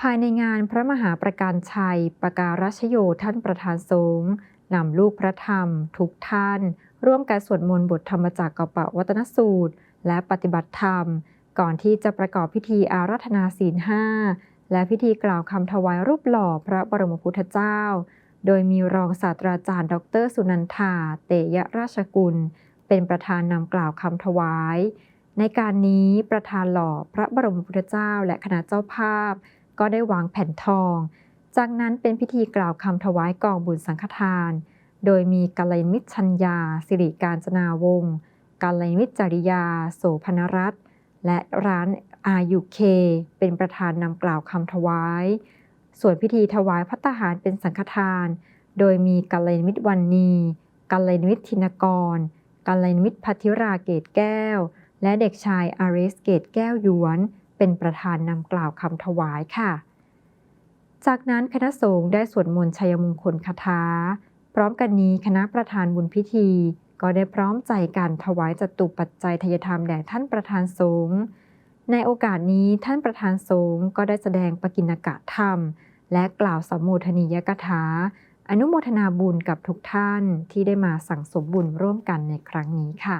ภายในงานพระมหาประการชัย ประการชโยท่านประธานสงฆ์นำลูกพระธรรม ทุกท่าน ร่วมการสวดมนต์บทธรรมจากกปวัตนสูตร และปฏิบัติธรรม ก่อนที่จะประกอบพิธีอาราธนาศีลห้าและพิธีกล่าวคำถวายรูปหล่อพระบรมพุทธเจ้า โดยมีรองศาสตราจารย์ ดร สุนันทา เตยราชกุล เป็นประธานนำกล่าวคำถวาย ในการนี้ประธานหล่อพระบรมพุทธเจ้า และคณะเจ้าภาพ ก็ได้วางแผ่นทอง จากนั้นเป็นพิธีกล่าวคำถวายกองบุญสังฆทาน โดยมีกัลยาณมิตรชัญญา สิริการจนาวงศ์กัลยาณมิตรจริยา โสพนรัตน์และร้านอายุเคเป็นประธานนำกล่าวคำถวาย ส่วนพิธีถวายพัตหารเป็นสังฆทาน โดยมีกัลยาณมิตรวันนีกัลยาณมิตรธินกรกัลยาณมิตรพัทิราเกตแก้ว และเด็กชายอาริสเกตแก้วหยวน เป็นประธานนำกล่าวคำถวายค่ะ จากนั้นคณะสงฆ์ได้สวดมนต์ชัยมงคลคาถาพร้อมกันนี้คณะประธานบุญพิธีก็ได้พร้อมใจกันถวายจตุปัจจัยทยธรรมแด่ท่านประธานสงฆ์ในโอกาสนี้ท่านประธานสงฆ์ก็ได้แสดงปกิณกะธรรม และกล่าวสัมโมทนียกถา อนุโมทนาบุญกับทุกท่านที่ได้มาสั่งสมบุญร่วมกันในครั้งนี้ค่ะ